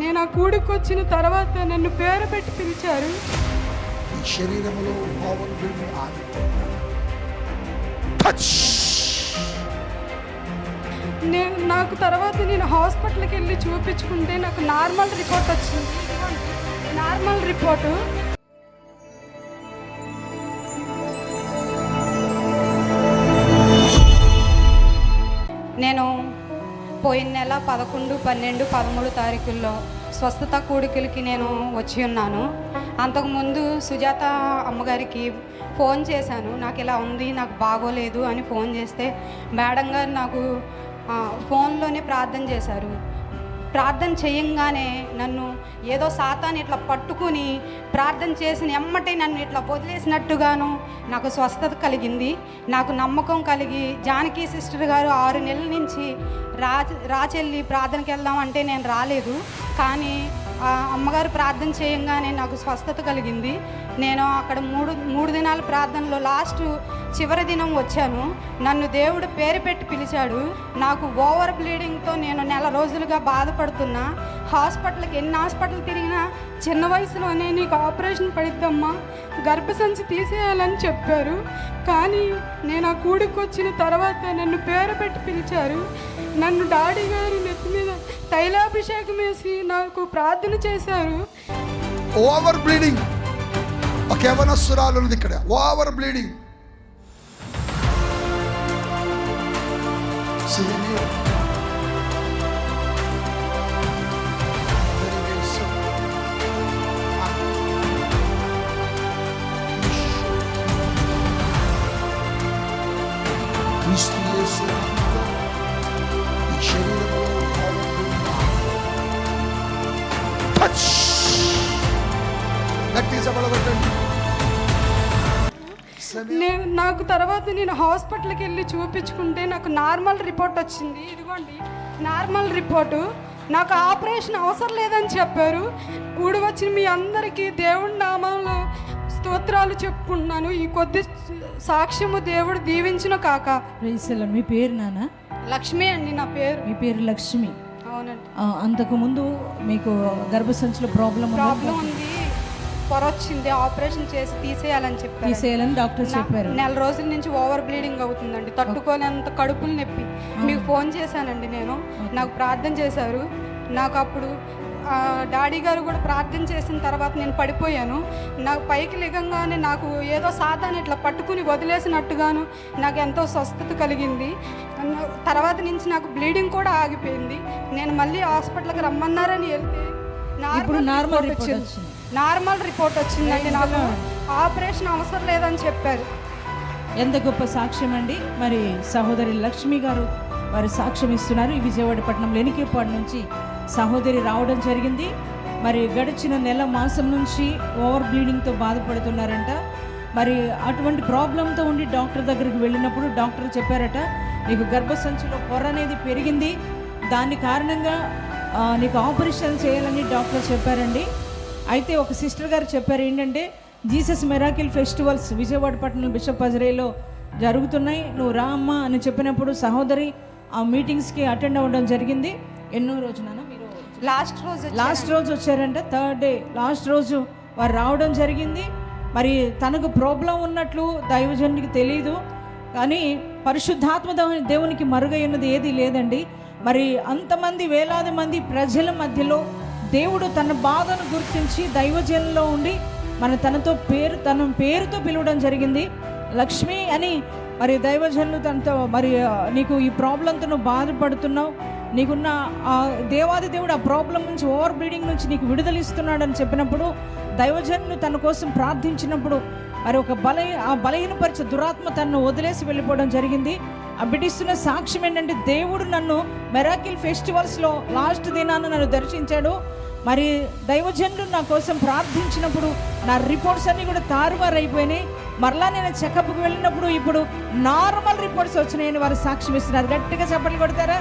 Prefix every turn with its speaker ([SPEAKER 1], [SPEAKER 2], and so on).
[SPEAKER 1] నేను ఆ కూడికి వచ్చిన తర్వాత నన్ను పేరు పెట్టి పిలిచారు.
[SPEAKER 2] ఈ
[SPEAKER 1] నేను నాకు తర్వాత నేను హాస్పిటల్కి వెళ్ళి చూపించుకుంటే నాకు నార్మల్ రిపోర్ట్ వచ్చింది. Normal report. పదకొండు పన్నెండు పదమూడు తారీఖుల్లో స్వస్థత కూడికలకి నేను వచ్చి ఉన్నాను. అంతకుముందు సుజాత అమ్మగారికి ఫోన్ చేశాను. నాకు ఇలా ఉంది నాకు బాగోలేదు అని ఫోన్ చేస్తే మేడం గారు నాకు ఫోన్లోనే ప్రార్థన చేశారు. ప్రార్థన చేయంగానే నన్ను ఏదో సాతాన్ని ఇట్లా పట్టుకుని ప్రార్థన చేసిన ఎమ్మటే నన్ను ఇట్లా వదిలేసినట్టుగాను నాకు స్వస్థత కలిగింది. నాకు నమ్మకం కలిగి జానకి సిస్టర్ గారు ఆరు నెలల నుంచి రా రాచెల్లి ప్రార్థనకి వెళ్దాం అంటే నేను రాలేదు. కానీ ఆ అమ్మగారు ప్రార్థన చేయంగానే నాకు స్వస్థత కలిగింది. నేను అక్కడ మూడు మూడు దినాల ప్రార్థనలో లాస్ట్ చివరి దినం వచ్చాను. నన్ను దేవుడు పేరు పెట్టి పిలిచాడు. నాకు ఓవర్ బ్లీడింగ్తో నేను నెల రోజులుగా బాధపడుతున్నా. హాస్పిటల్కి ఎన్ని హాస్పిటల్ తిరిగినా చిన్న వయసులోనే నీకు ఆపరేషన్ పడిద్దమ్మా. గర్భసంచి తీసేయాలని చెప్పారు. కానీ నేను ఆ కూడికి వచ్చిన తర్వాత నన్ను పేరు పెట్టి పిలిచారు. నన్ను డాడీ గారు నెత్తి మీద తైలాభిషేకం వేసి నాకు ప్రార్థన చేశారు.
[SPEAKER 2] Over bleeding. ఒక ఉన్నది ఇక్కడ. Over bleeding. se rendeu. Cristo Jesu amado, ശരീരങ്ങളോ Touch! That is our.
[SPEAKER 1] నేను నాకు తర్వాత నేను హాస్పిటల్కి వెళ్ళి చూపించుకుంటే నాకు నార్మల్ రిపోర్ట్ వచ్చింది. ఇదిగోండి నార్మల్ రిపోర్టు. నాకు ఆపరేషన్ అవసరం లేదని చెప్పారు. కూడి వచ్చిన మీ అందరికీ దేవుడి నామంలో స్తోత్రాలు చెప్పుకుంటున్నాను. ఈ కొద్ది సాక్ష్యము దేవుడు దీవించిన కాక.
[SPEAKER 3] మీ పేరు నాన్న
[SPEAKER 1] లక్ష్మి అండి నా పేరు.
[SPEAKER 3] మీ పేరు లక్ష్మి.
[SPEAKER 1] అవునండి.
[SPEAKER 3] అంతకుముందు మీకు గర్భసంచిలో ప్రాబ్లం
[SPEAKER 1] ప్రాబ్లం ఉంది. పొర వచ్చింది ఆపరేషన్ చేసి తీసేయాలని చెప్పారు.
[SPEAKER 3] తీసేయాలని డాక్టర్ చెప్పారు.
[SPEAKER 1] నెల రోజుల నుంచి ఓవర్ బ్లీడింగ్ అవుతుందండి. తట్టుకోలేంత కడుపులు నొప్పి. మీకు ఫోన్ చేశానండి నేను. నాకు ప్రార్థన చేశారు. నాకు అప్పుడు డాడీ గారు కూడా ప్రార్థన చేసిన తర్వాత నేను పడిపోయాను. నాకు పైకి లిగంగానే నాకు ఏదో సాతాన్ని ఇట్లా పట్టుకుని వదిలేసినట్టుగాను నాకు ఎంతో స్వస్థత కలిగింది. తర్వాత నుంచి నాకు బ్లీడింగ్ కూడా ఆగిపోయింది. నేను మళ్ళీ హాస్పిటల్కి రమ్మన్నారని వెళ్తే
[SPEAKER 3] ఇప్పుడు నార్మల్
[SPEAKER 1] రిపోర్ట్ వచ్చింది. నార్మల్ రిపోర్ట్ వచ్చిందండి నాకు. ఆపరేషన్ అవసరం లేదని చెప్పారు.
[SPEAKER 3] ఎంత గొప్ప సాక్ష్యం అండి. మరి సహోదరి లక్ష్మి గారు వారు సాక్ష్యం ఇస్తున్నారు. ఈ విజయవాడ పట్టణం లెనికేపాడు నుంచి సహోదరి రావడం జరిగింది. మరి గడిచిన నెల మాసం నుంచి ఓవర్ బ్లీడింగ్తో బాధపడుతున్నారంట. మరి అటువంటి ప్రాబ్లంతో ఉండి డాక్టర్ దగ్గరికి వెళ్ళినప్పుడు డాక్టర్ చెప్పారట నీకు గర్భసంచిలో పొర అనేది పెరిగింది. దాని కారణంగా నీకు ఆపరేషన్ చేయాలని డాక్టర్ చెప్పారండి. అయితే ఒక సిస్టర్ గారు చెప్పారు ఏంటంటే జీసస్ మెరాకిల్ ఫెస్టివల్స్ విజయవాడ పట్టణం బిషప్ అజరేలో జరుగుతున్నాయి. నువ్వు రా అమ్మా అని చెప్పినప్పుడు సహోదరి ఆ మీటింగ్స్కి అటెండ్ అవ్వడం జరిగింది. ఎన్నో రోజున మీరు
[SPEAKER 1] లాస్ట్ రోజు
[SPEAKER 3] లాస్ట్ రోజు వచ్చారంట థర్డ్ డే. లాస్ట్ రోజు వారు రావడం జరిగింది. మరి తనకు ప్రాబ్లం ఉన్నట్లు దైవజనునికి తెలియదు కానీ పరిశుద్ధాత్మ దేవు- దేవునికి మరుగై ఉన్నది ఏది లేదండి. మరి అంతమంది వేలాది మంది ప్రజల మధ్యలో దేవుడు తన బాధను గుర్తించి దైవజనంలో ఉండి మన తనతో పేరు తన పేరుతో పిలవడం జరిగింది. లక్ష్మి అని మరి దైవజనులు తనతో మరి నీకు ఈ ప్రాబ్లంతో నువ్వు బాధపడుతున్నావు. నీకున్న ఆ దేవాది దేవుడు ఆ ప్రాబ్లం నుంచి ఓవర్ బ్లీడింగ్ నుంచి నీకు విడుదలిస్తున్నాడని అని చెప్పినప్పుడు దైవజనులు తన కోసం ప్రార్థించినప్పుడు మరి ఒక బల ఆ బలహీనపరిచే దురాత్మ తనను వదిలేసి వెళ్ళిపోవడం జరిగింది. ఆ సాక్ష్యం ఏంటంటే దేవుడు నన్ను మెరాకిల్ ఫెస్టివల్స్లో లాస్ట్ దినాన నన్ను దర్శించాడు. మరి దైవజనులు నా కోసం ప్రార్థించినప్పుడు నా రిపోర్ట్స్ అన్నీ కూడా తారుమారు అయిపోయినాయి మరలా నేను చెకప్కి వెళ్ళినప్పుడు ఇప్పుడు నార్మల్ రిపోర్ట్స్ వచ్చినాయని వారు సాక్ష్యం ఇస్తున్నారు. గట్టిగా చెప్పలు కొడతారా?